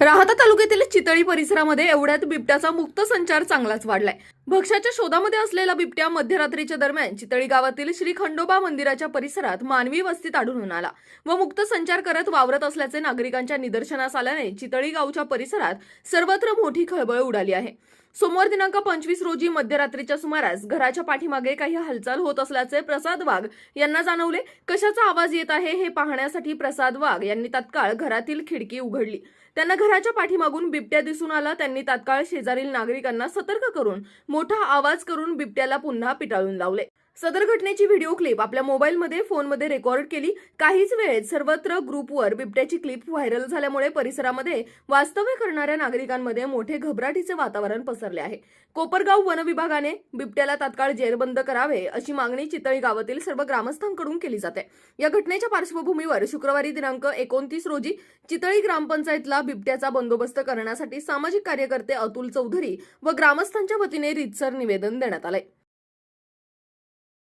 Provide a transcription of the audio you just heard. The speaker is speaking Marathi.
राहता तालुक्यातील चितळी परिसरामध्ये एवढ्यात बिबट्याचा मुक्त संचार चांगलाच वाढलाय. भक्ष्याच्या शोधामध्ये असलेला बिबट्या मध्यरात्रीच्या दरम्यान चितळी गावातील श्री खंडोबा मंदिराच्या परिसरात मानवी वस्तीत आढळून आला व मुक्त संचार करत वावरत असल्याचे नागरिकांच्या निदर्शनास आल्याने चितळी गावच्या परिसरात सर्वत्र मोठी खळबळ उडाली आहे. सोमवार दिनांक पंचवीस रोजी मध्यरात्रीच्या सुमारास घराच्या पाठीमागे काही हालचाल होत असल्याचे प्रसाद वाघ यांना जाणवले. कशाचा आवाज येत आहे हे पाहण्यासाठी प्रसाद वाघ यांनी तात्काळ घरातील खिडकी उघडली. त्यांना घराच्या पाठीमागून बिबट्या दिसून आला. त्यांनी तात्काळ शेजारील नागरिकांना सतर्क करून मोठा आवाज करून बिबट्याला पुन्हा पिटाळून लावले. सदर घटनेची व्हिडिओ क्लिप आपल्या मोबाईलमध्ये फोनमध्ये रेकॉर्ड केली. काहीच वेळेत सर्वत्र ग्रुपवर बिबट्याची क्लिप व्हायरल झाल्यामुळे परिसरामध्ये वास्तव्य करणाऱ्या नागरिकांमध्ये मोठे घबराटीचे वातावरण पसरले आहे. कोपरगाव वन विभागाने बिबट्याला तात्काळ जेरबंद करावे अशी मागणी चितळी गावातील सर्व ग्रामस्थांकडून केली जाते. या घटनेच्या पार्श्वभूमीवर शुक्रवारी दिनांक एकोणतीस रोजी चितळी ग्रामपंचायतला बिबट्याचा बंदोबस्त करण्यासाठी सामाजिक कार्यकर्ते अतुल चौधरी व ग्रामस्थांच्या वतीने रितसर निवेदन देण्यात आलंय.